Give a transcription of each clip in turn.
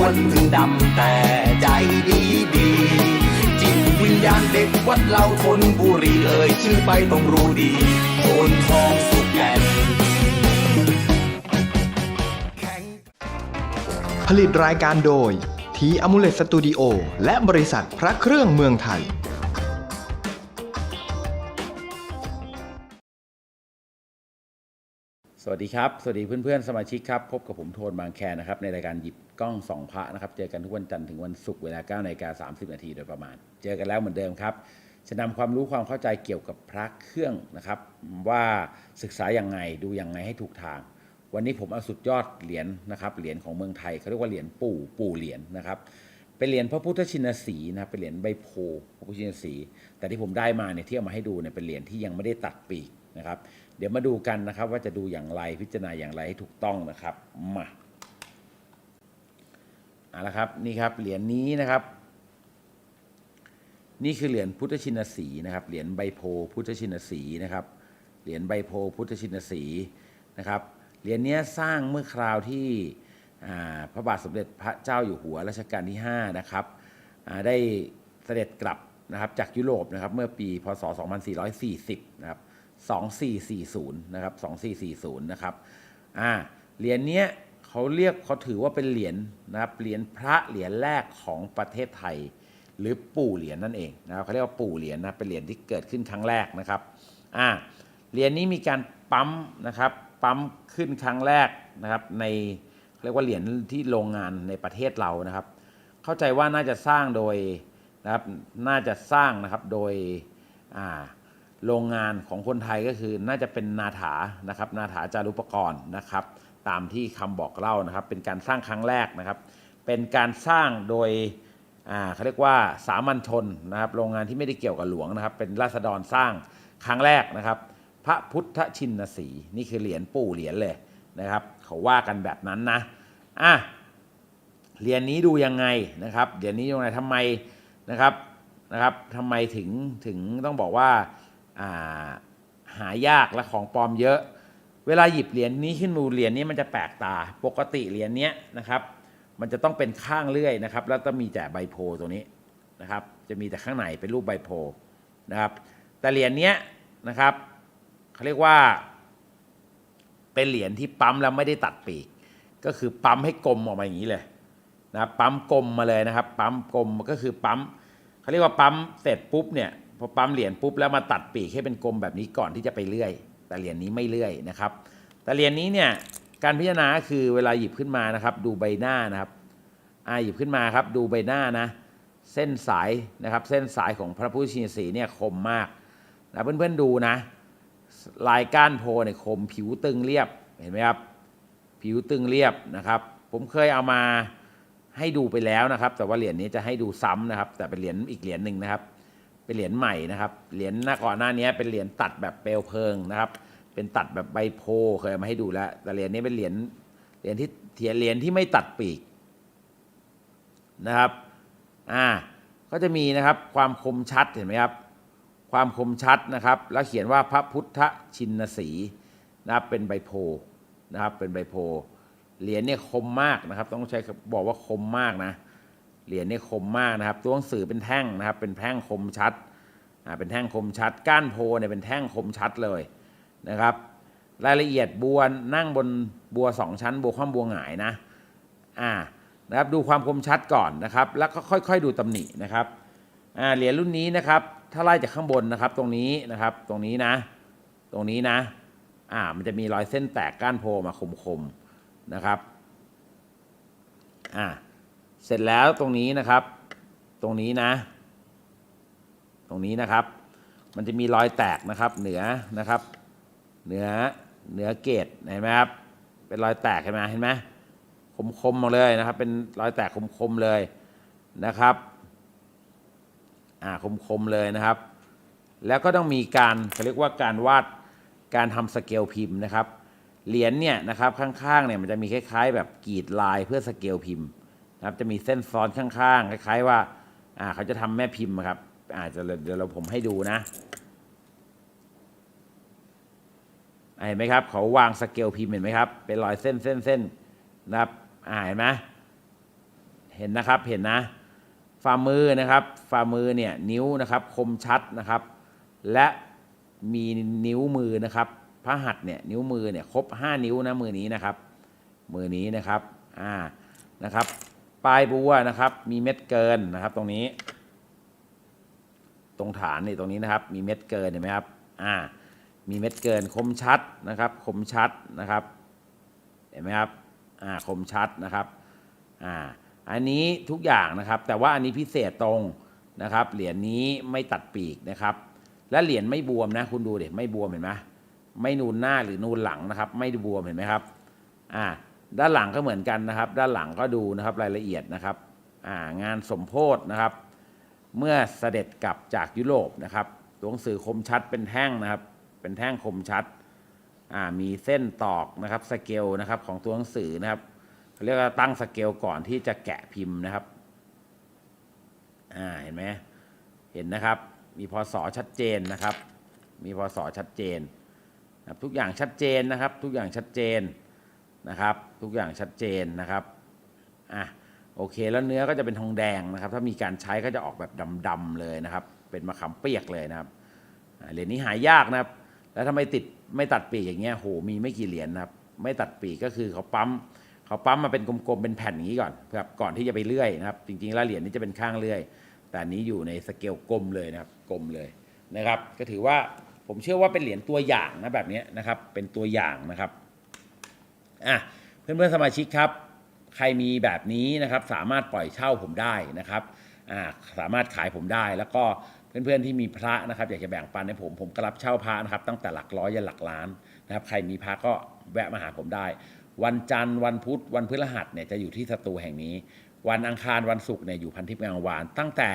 วนถึงดำแต่ใจดีดีจิตวิญญาณเด็กวัดเราทนบุรีเอ่ยชื่อไปต้องรู้ดีโคนทองสุกแก่นผลิตรายการโดยทีอมูเลตสตูดิโอและบริษัทพระเครื่องเมืองไทย สวัสดีครับ สวัสดีเพื่อนๆ สมาชิกครับ พบกับผมโทนบางแคนะครับ ในรายการหยิบกล้องสองพระนะครับ เจอกันทุกวันจันทร์ถึงวันศุกร์เวลา9นาฬิกา30 นาทีโดยประมาณ เจอกันแล้วเหมือนเดิมครับ จะนำความรู้ความเข้าใจเกี่ยวกับพระเครื่องนะครับ ว่าศึกษาอย่างไงดูอย่างไงให้ถูกทาง วันนี้ผมเอาสุดยอดเหรียญนะครับเหรียญของเมืองไทยเขาเรียกว่าเหรียญปู่ปู่เหรียญนะครับเป็นเหรียญพระพุทธชินสีนะครับเป็นเหรียญใบโพธิ์พระพุทธชินสี แต่ที่ผมได้มาเนี่ยที่เอามาให้ดูเนี่ยเป็นเหรียญที่ยังไม่ได้ตัดปีกนะครับ เดี๋ยวมาดูกันนะครับ ว่าจะดูอย่างไรพิจารณาอย่างไรให้ถูกต้องนะครับมาเอาละครับนี่ครับเหรียญนี้นะครับ นี่คือเหรียญพุทธชินสีนะครับ เหรียญใบโพพุทธชินสีนะครับ เหรียญใบโพพุทธชินสีนะครับเหรียญนี้สร้างเมื่อคราวที่พระบาทสมเด็จพระเจ้าอยู่หัวรัชกาลที่5นะครับได้เสด็จกลับนะครับจากยุโรปนะครับเมื่อปีพศ 2440 นะครับ 2440นะครับ2440นะครับอ่าเหรียญเนี้ยเขาเรียกเขาถือว่าเป็นเหรียญนะครับเหรียญพระเหรียญแรกของประเทศไทย หรือปู่เหรียญนั่นเองนะครับเขาเรียกว่าปู่เหรียญนะเป็นเหรียญที่เกิดขึ้นครั้งแรกนะครับอ่าเหรียญนี้มีการปั๊มนะครับปั๊มขึ้นครั้งแรกนะครับในเรียกว่าเหรียญที่โรงงานในประเทศเรานะครับ เข้าใจว่าน่าจะสร้างโดยนะครับน่าจะสร้างนะครับโดยอ่า โรงงานของคนไทยก็คือน่าจะเป็นนาถานะครับนาถาจารุปกรณ์นะครับ ตามที่คำบอกเล่านะครับ เป็นการสร้างครั้งแรกนะครับ เป็นการสร้างโดยเขาเรียกว่าสามัญชนนะครับโรงงานที่ไม่ได้เกี่ยวกับหลวงนะครับ เป็นราษฎรสร้างครั้งแรกนะครับ พระพุทธชินสีนี่คือเหรียญปู่เหรียญเลยนะครับ เขาว่ากันแบบนั้นนะอะเหรียญนี้ดูยังไงนะครับเหรียญนี้ยังไงทำไมนะครับนะครับทำไมถึงถึงต้องบอกว่า หายากและของปลอมเยอะ เวลาหยิบเหรียญนี้ขึ้นมาเหรียญนี้มันจะแปลกตา ปกติเหรียญนี้นะครับ มันจะต้องเป็นข้างเลื่อยนะครับ แล้วจะมีแต่ใบโพตัวนี้นะครับ จะมีแต่ข้างในเป็นรูปใบโพนะครับ แต่เหรียญนี้นะครับเขาเรียกว่า เป็นเหรียญที่ปั๊มแล้วไม่ได้ตัดปีก ก็คือปั๊มให้กลมออกมาอย่างนี้เลยนะปั๊มกลมมาเลยนะครับ ปั๊มกลมก็คือปั๊มเขาเรียกว่าปั๊มเสร็จปุ๊บเนี่ย พอปั๊มเหรียญปุ๊บแล้วมาตัดปีกให้เป็นกลมแบบนี้ก่อนที่จะไปเลื่อย แต่เหรียญนี้ไม่เลื่อยนะครับ แต่เหรียญนี้เนี่ยการพิจารณาคือเวลาหยิบขึ้นมานะครับ ดูใบหน้านะครับอ่าหยิบขึ้นมาครับ ดูใบหน้านะ เส้นสายนะครับ เส้นสายของพระพุทธชินสีเนี่ยคมมากนะเพื่อนๆดูนะ ลายก้านโพเนี่ยคมผิวตึงเรียบเห็นไหมครับ ผิวตึงเรียบนะครับ ผมเคยเอามาให้ดูไปแล้วนะครับ แต่ว่าเหรียญนี้จะให้ดูซ้ำนะครับ แต่เป็นเหรียญอีกเหรียญหนึ่งนะครับ เป็นเหรียญใหม่นะครับเหรียญหน้าก่อนหน้านี้เป็นเหรียญตัดแบบเปลวเพลิงนะครับเป็นตัดแบบใบโพเคยเอามาให้ดูแล้ว แต่เหรียญนี้เป็นเหรียญเหรียญที่เหรียญที่ไม่ตัดปีกนะครับอ่าก็จะมีนะครับความคมชัดเห็นไหมครับ ความคมชัดนะครับ แล้วเขียนว่าพระพุทธชินสีนะครับเป็นใบโพนะครับเป็นใบโพเหรียญเนี่ยคมมากนะครับ ต้องใช้บอกว่าคมมากนะ เหรียญนี่คมมากนะครับ ตัวหนังสือเป็นแท่งนะครับ เป็นแท่งคมชัดอ่าเป็นแท่งคมชัด ก้านโพเนี่ยเป็นแท่งคมชัดเลยนะครับ รายละเอียดบัวนั่งบนบัวสองชั้น บัวคว่ำบัวหงายนะอ่านะครับดูความคมชัดก่อนนะครับ แล้วก็ค่อย ๆ ดูตำหนินะครับอ่าเหรียญรุ่นนี้นะครับ ถ้าไล่จากข้างบนนะครับตรงนี้นะครับ ตรงนี้นะ ตรงนี้นะอ่ามันจะมีรอยเส้นแตกก้านโพมาคมๆนะครับอ่า เสร็จแล้วตรงนี้นะครับ ตรงนี้นะ ตรงนี้นะครับ มันจะมีรอยแตกนะครับเหนือนะครับ เหนือเหนือเกตเห็นไหมครับเป็นรอยแตกเห็นไหมเห็นไหมคมๆมาเลยนะครับ เป็นรอยแตกคมๆเลยนะครับอ่าคมๆเลยนะครับ แล้วก็ต้องมีการเขาเรียกว่าการวาดการทำสเกลพิมพ์นะครับเหรียญเนี่ยนะครับข้างๆเนี่ยมันจะมีคล้ายๆ แบบกรีดลายเพื่อสเกลพิมพ์ นะครับจะมีเส้นซ้อนข้างๆคล้ายๆว่าอ่าเขาจะทำแม่พิมพ์ครับอาจจะเดี๋ยวเราผมให้ดูนะเห็นไหมครับเขาวางสเกลพิมพ์เห็นไหมครับเป็นรอยเส้นเส้นเส้นนะครับอ่าเห็นไหมเห็นนะครับเห็นนะฝ่ามือนะครับฝ่ามือเนี่ยนิ้วนะครับคมชัดนะครับ และมีนิ้วมือนะครับพระหัตถ์เนี่ยนิ้วมือเนี่ยครบ 5 นิ้วนะมือนี้นะครับ มือนี้นะครับอ่านะครับ ปลายบัวนะครับ มีเม็ดเกินนะครับ ตรงนี้ ตรงฐานนี่ตรงนี้นะครับ มีเม็ดเกินเห็นไหมครับอ่ามีเม็ดเกินคมชัดนะครับคมชัดนะครับ เห็นไหมครับอ่าคมชัดนะครับอ่าอันนี้ทุกอย่างนะครับ แต่ว่าอันนี้พิเศษตรงนะครับ เหรียญนี้ไม่ตัดปีกนะครับ และเหรียญไม่บวมนะ คุณดูเด็ไม่บวมเห็นไหมไม่นูนหน้าหรือนูนหลังนะครับ ไม่บวมเห็นไหมครับอ่า ด้านหลังก็เหมือนกันนะครับ ด้านหลังก็ดูนะครับรายละเอียดนะครับางานสมโพธนะครับ เมื่อเสด็จกลับจากยุโรปนะครับตัวหนังสือคมชัดเป็นแท่งนะครับ เป็นแท่งคมชัดมีเส้นตอกนะครับสเกลนะครับของตัวหนังสือนะครับเขาเรียกว่าตั้งสเกลก่อนที่จะแกะพิมพ์นะครับเห็นไหมเห็นนะครับ มีพศชัดเจนนะครับ มีพศชัดเจน ทุกอย่างชัดเจนนะครับ ทุกอย่างชัดเจน นะครับ ทุกอย่างชัดเจนนะครับอะโอเคแล้วเนื้อก็จะเป็นทองแดงนะครับ ถ้ามีการใช้ก็จะออกแบบดำๆเลยนะครับ เป็นมะขามเปียกเลยนะครับเหรียญนี้หายากนะครับ แล้วทำไมติดไม่ตัดปีกอย่างเงี้ยโหมีไม่กี่เหรียญนะครับ ไม่ตัดปีกก็คือเขาปั๊มเขาปั๊มมาเป็นกลมๆเป็นแผ่นอย่างนี้ก่อนเพื่อก่อนที่จะไปเลื่อยนะครับ จริงๆแล้วเหรียญนี้จะเป็นข้างเลื่อย แต่นี้อยู่ในสเกลกลมเลยนะครับกลมเลยนะครับ ก็ถือว่าผมเชื่อว่าเป็นเหรียญตัวอย่างนะแบบนี้นะครับ เป็นตัวอย่างนะครับ อะเพื่อนๆสมาชิกครับ ใครมีแบบนี้นะครับสามารถปล่อยเช่าผมได้นะครับอ่าสามารถขายผมได้แล้วก็เพื่อนๆที่มีพระนะครับอยากจะแบ่งปันให้ผมผมก็รับเช่าพระนะครับ ตั้งแต่หลักร้อยยันหลักล้านนะครับ ใครมีพระก็แวะมาหาผมได้ วันจันทร์วันพุธวันพฤหัสเนี่ยจะอยู่ที่สตูแห่งนี้ วันอังคารวันศุกร์เนี่ยอยู่พันทิพย์งามวาน ตั้งแต่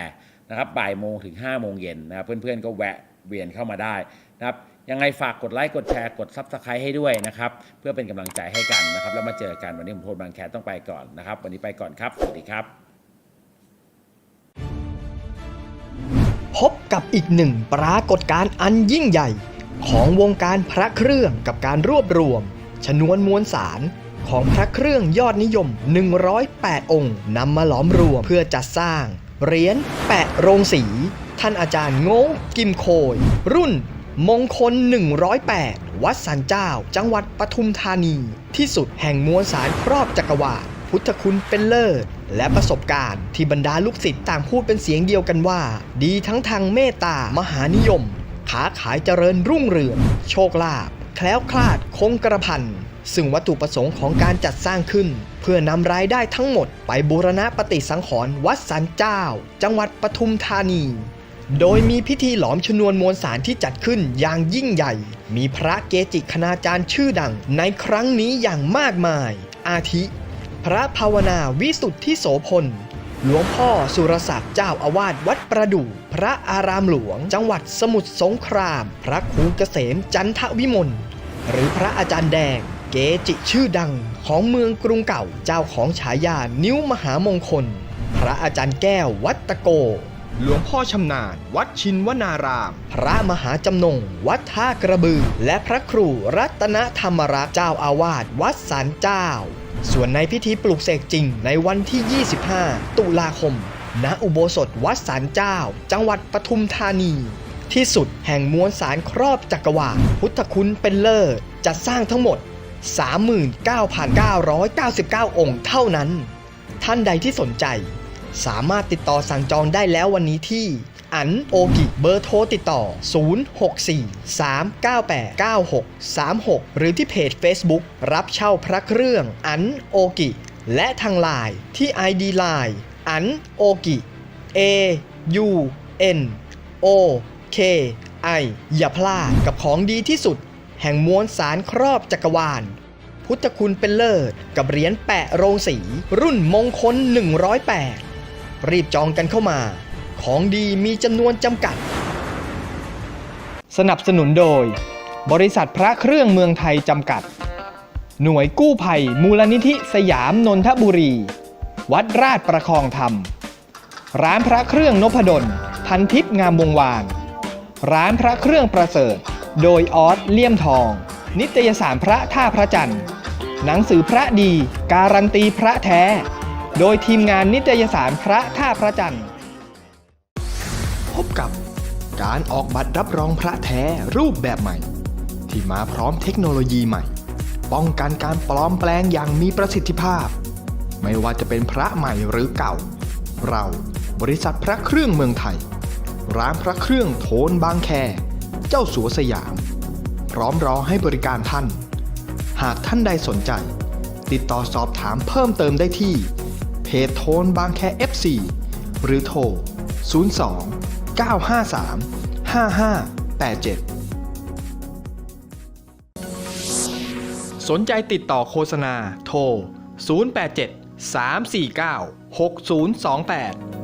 นะครับบ่ายโมงถึง5้าโมงเย็นนะครับเพื่อนๆก็แวะเวียนเข้ามาได้นะครับ ยังไงฝากกดไลค์กดแชร์กดซับสไครต์ให้ด้วยนะครับ เพื่อเป็นกำลังใจให้กันนะครับ แล้วมาเจอกันวันนี้ผมโทนบางแคต้องไปก่อนนะครับ วันนี้ไปก่อนครับ สวัสดีครับ พบกับอีกหนึ่งปรากฏการณ์อันยิ่งใหญ่ ของวงการพระเครื่องกับการรวบรวม ชนวนมวลสารของพระเครื่องยอดนิยม 108 องค์นำมาหลอมรวมเพื่อจัดสร้างเหรียญแปะโรงสี ท่านอาจารย์โง่กิมโคย รุ่น มงคล 108 วัดสันเจ้า จังหวัดปทุมธานี ที่สุดแห่งมวลสารครอบจักรวาลพุทธคุณเป็นเลิศ และประสบการณ์ที่บรรดาลูกศิษย์ต่างพูดเป็นเสียงเดียวกันว่า ดีทั้งทางเมตตามหานิยมค้าขายเจริญรุ่งเรือง โชคลาภแคล้วคลาดคงกระพันซึ่งวัตถุประสงค์ของการจัดสร้างขึ้น เพื่อนำรายได้ทั้งหมดไปบูรณะปฏิสังขรณ์วัดสันเจ้า จังหวัดปทุมธานี โดยมีพิธีหลอมชนวนมวลสารที่จัดขึ้นอย่างยิ่งใหญ่ มีพระเกจิคณาจารย์ชื่อดังในครั้งนี้อย่างมากมาย อาทิ พระภาวนาวิสุทธิโสพล หลวงพ่อสุรศักดิ์เจ้าอาวาสวัดประดู่พระอารามหลวง จังหวัดสมุทรสงคราม พระครูเกษมจันทวิมล หรือพระอาจารย์แดง เกจิชื่อดังของเมืองกรุงเก่า เจ้าของฉายานิ้วมหามงคล พระอาจารย์แก้ววัดตะโก หลวงพ่อชำนาญ วัดชินวนาราม พระมหาจำนง วัดท่ากระบือ และพระครูรัตนธรรมรักษ์เจ้าอาวาสวัดสารเจ้า ส่วนในพิธีปลูกเสกจริงในวันที่ 25 ตุลาคม ณ อุโบสถวัดสารเจ้า จังหวัดปทุมธานี ที่สุดแห่งมวลสารครอบจักรวาลพุทธคุณเป็นเลิศจัดสร้างทั้งหมด 39,999 องค์เท่านั้น ท่านใดที่สนใจ สามารถติดต่อสั่งจองได้แล้ววันนี้ที่ อันโอกิเบอร์โทรติดต่อ 064-398-9636 หรือที่เพจ Facebook รับเช่าพระเครื่อง อันโอกิ และทางไลน์ที่ ID Line อันโอกิ A U N O K I อย่าพลาดกับของดีที่สุด แห่งมวลสารครอบจักรวาล พุทธคุณเป็นเลิศ กับเหรียญแปะโรงสี รุ่นมงคล 108 รีบจองกันเข้ามา ของดีมีจำนวนจำกัด สนับสนุนโดย บริษัทพระเครื่องเมืองไทยจำกัด หน่วยกู้ภัยมูลนิธิสยามนนทบุรี วัดราชประคองธรรม ร้านพระเครื่องนพดล พันทิพย์งามวงวาน ร้านพระเครื่องประเสริฐ โดยออสเลี่ยมทอง นิตยสารพระท่าพระจันทร์หนังสือพระดี การันตีพระแท้ โดยทีมงานนิตยสารพระท่าพระจันทร์ พบกับการออกบัตรรับรองพระแท้รูปแบบใหม่ ที่มาพร้อมเทคโนโลยีใหม่ ป้องกันการปลอมแปลงอย่างมีประสิทธิภาพ ไม่ว่าจะเป็นพระใหม่หรือเก่า เราบริษัทพระเครื่องเมืองไทย ร้านพระเครื่องโทนบางแค เจ้าสัวสยาม พร้อมรอให้บริการท่าน หากท่านใดสนใจ ติดต่อสอบถามเพิ่มเติมได้ที่ 0 ตโทนบางแค FC หรือโทร 02 953 5587 สนใจติดต่อโฆษณาโทร 087 349 6028